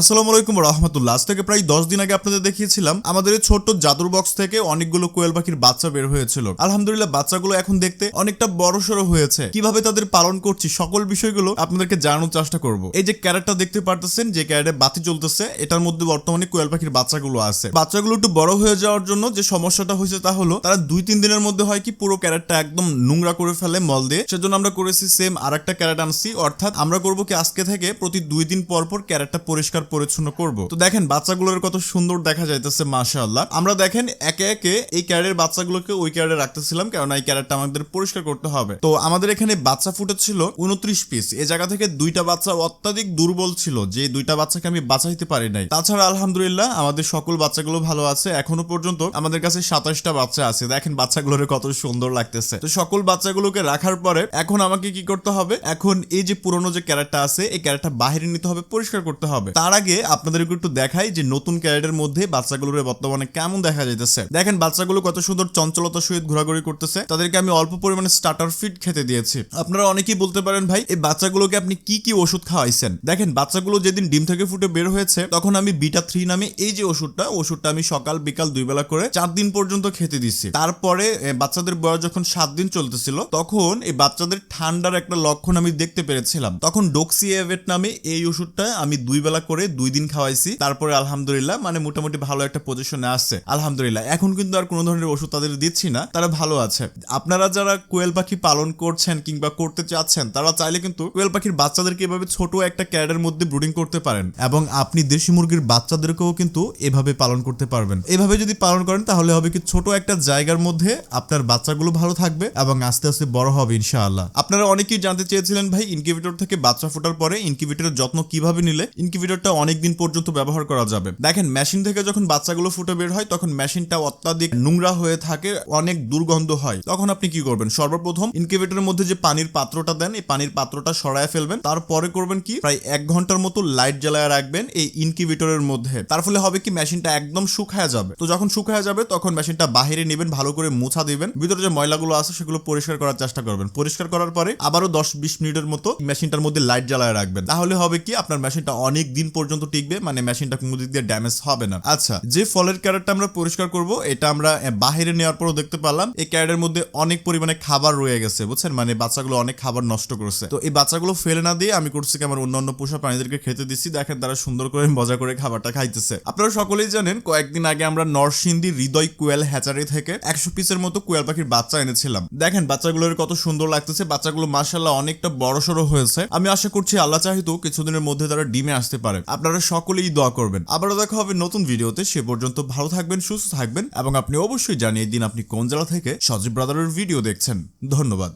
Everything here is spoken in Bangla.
আসসালামু আলাইকুম রহমতুল্লাহ। আজ থেকে প্রায় দশ দিন আগে আপনাদের দেখিয়েছিলাম, আমাদের এই ছোট্ট জাদুর বক্স থেকে অনেকগুলো কোয়েল পাখির বাচ্চা বের হয়েছিল। আলহামদুলিল্লাহ, বাচ্চাগুলো এখন দেখতে অনেকটা বড় সড়ো হয়েছে। কীভাবে তাদের পালন করছি সকল বিষয়গুলো আপনাদেরকে জানানোর চেষ্টা করব। এই যে ক্যারেটটা দেখতে পারতেছেন, যে ক্যারেটে বাতি চলতেছে এটার মধ্যে বর্তমানে কোয়েল পাখির বাচ্চাগুলো আছে। বাচ্চাগুলো একটু বড় হয়ে যাওয়ার জন্য যে সমস্যাটা হয়েছে তা হলো, তারা দুই তিন দিনের মধ্যে হয় কি, পুরো ক্যারেটটা একদম নোংরা করে ফেলে মল দিয়ে। সেজন্য আমরা করেছি সেম আর একটা ক্যারেট আনছি, অর্থাৎ আমরা করব কি, আজকে থেকে প্রতি দুই দিন পর পর ক্যারেটটা পরিষ্কার পরিচ্ছন্ন করব। তো দেখেন, বাচ্চাগুলোর কত সুন্দর দেখা যাইতেছে, মাশাআল্লাহ। আমরা দেখেন, একে একে এই ক্যারেটের বাচ্চাগুলোকে ওই ক্যারেটে রাখতেছিলাম, কারণ এই ক্যারেটটা আমাদের পরিষ্কার করতে হবে। তো আমাদের এখানে বাচ্চা ফুটেছিল উনত্রিশ পিস এই জায়গা থেকে দুইটা বাচ্চা অত্যাধিক দুর্বল ছিল, যে দুইটা বাচ্চাকে আমি বাঁচাইতে পারি নাই। তাছাড়া আলহামদুলিল্লাহ, আমাদের সকল বাচ্চাগুলো ভালো আছে। এখনও পর্যন্ত আমাদের কাছে সাতাশটা বাচ্চা আছে। দেখেন, বাচ্চাগুলোর কত সুন্দর লাগতেছে। তো সকল বাচ্চাগুলোকে রাখার পরে এখন আমাকে কি করতে হবে? এখন এই যে পুরনো যে ক্যারেটটা আছে, এই ক্যারেটটা বাহিরে নিতে হবে, পরিষ্কার করতে হবে। তার আগে আপনাদেরকে একটু দেখাই যে নতুন ক্যারেটের মধ্যে বাচ্চাগুলোর বর্তমানে কেমন দেখা যাইতেছে। দেখেন, বাচ্চাগুলো কত সুন্দর চঞ্চলতার সহিত ঘোরাঘুরি করতেছে। তাদেরকে আমি অল্প পরিমাণে স্টার্টার ফিড খেতে দিয়েছি। আপনারা অনেকেই বলতে পারেন, ভাই, এই বাচ্চাগুলোকে আপনি কি কি ওষুধ খাওয়াইছেন? দেখেন, বাচ্চাগুলো যেদিন ডিম থেকে ফুটে বের হয়েছে, তখন আমি বিটা থ্রি নামে এই যে ওষুধটা ওষুধটা আমি সকাল, বিকাল দুই বেলা করে চার দিন পর্যন্ত খেতে দিচ্ছি তারপরে বাচ্চাদের বয়স যখন সাত দিন চলতেছিল, তখন এই বাচ্চাদের ঠান্ডার একটা লক্ষণ আমি দেখতে পেরেছিলাম। তখন ডোক্সিএভেট নামে এই ওষুধটা আমি দুই বেলা করে দুই দিন খাওয়াইছি। তারপরে আলহামদুলিল্লাহ মানে মোটামুটি ভালো একটা পজিশনে আসছে আলহামদুলিল্লাহ, এখন কিন্তু আর কোনো ধরনের ওষুধ তাদের দিচ্ছি না, তারা ভালো আছে। আপনারা যারা কোয়েল পাখি পালন করছেন কিংবা করতে চাচ্ছেন, তারা চাইলে কিন্তু কোয়েল পাখির বাচ্চাদেরকে এভাবে ছোট একটা ক্যারেটের মধ্যে ব্রুডিং করতে পারেন এবং আপনি দেশি মুরগির বাচ্চাদেরকেও কিন্তু এভাবে পালন করতে পারবেন। এভাবে যদি পালন করেন, তাহলে হবে কি ছোট একটা জায়গার মধ্যে আপনার বাচ্চাগুলো ভালো থাকবে এবং আস্তে আস্তে বড় হবে ইনশাআল্লাহ। আপনারা অনেকেই জানতে চেয়েছিলেন ভাই, ইনকিউবেটর থেকে বাচ্চা ফোটার পরে ইনকিউবেটরের যত্ন কীভাবে নিলে? ইনকিউবেটরটা অনেক দিন পর্যন্ত ব্যবহার করা যাবে। দেখেন, মেশিন থেকে যখন বাচ্চাগুলো ফুটে বের হয়, তখন মেশিনটা অত্যাধিক নোংরা হয়ে থাকে, অনেক দুর্গন্ধ হয়। তখন আপনি কি করবেন? সর্বপ্রথম ইনকিউবেটরের মধ্যে যে পানির পাত্রটা দেন, এই পানির পাত্রটা সরায় ফেলবেন। তারপরে করবেন কি? প্রায় এক ঘণ্টার মতো লাইট জ্বালায় রাখবেন এই ইনকিউবেটরের মধ্যে। তার ফলে হবে কি? মেশিনটা একদম শুকায় যাবে। তো যখন শুকায় যাবে, তখন মেশিনটা বাহিরে নেবেন, ভালো করে মুছা দিবেন। ভিতরে যে ময়লাগুলো আছে, সেগুলো পরিষ্কার করার চেষ্টা করবেন। পরিষ্কার করার পরে আবারও দশ বিশ মিনিটের মতো মেশিনটার মধ্যে লাইট জ্বালায় রাখবেন। তাহলে হবে কি? আপনার মেশিনটা অনেক দিন পর্যন্ত টিকবে মানে মেশিনটা কোনো দিক দিয়ে ড্যামেজ হবে না। আচ্ছা যে ফলের ক্যারেটটা আমরা পরিষ্কার করব, এটা আমরা বাহিরে নেওয়ার পরও দেখতে পারলাম, এই ক্যারেটের মধ্যে অনেক পরিমাণে খাবার রয়ে গেছে, বুঝছেন? মানে বাচ্চাগুলো অনেক খাবার নষ্ট করছে। তো এই বাচ্চাগুলো ফেলে না দিয়ে আমি করছি কি আমার অন্যান্য পোষা প্রাণীদেরকে খেতে দিচ্ছি, দেখেন তারা সুন্দর করে মজা করে খাবারটা খাইতেছে। আপনারা সকলেই জানেন, কয়েকদিন আগে আমরা নরসিংদী হৃদয় কোয়েল হ্যাচারি থেকে একশো পিসের মতো কোয়েল পাখির বাচ্চা এনেছিলাম। দেখেন, বাচ্চাগুলোর কত সুন্দর লাগতেছে, বাচ্চাগুলো মাসাল্লাহ অনেকটা বড় সড়ো হয়েছে। আমি আশা করছি আল্লাহ চাহিত কিছুদিনের মধ্যে তারা ডিমে আসতে পারে। আপনারা সকলেই দোয়া করবেন। আবারও দেখা হবে নতুন ভিডিওতে। সে পর্যন্ত ভালো থাকবেন, সুস্থ থাকবেন এবং আপনি অবশ্যই জানিয়ে দিন আপনি কোন জেলা থেকে সজীব ব্রাদারের ভিডিও দেখছেন। ধন্যবাদ।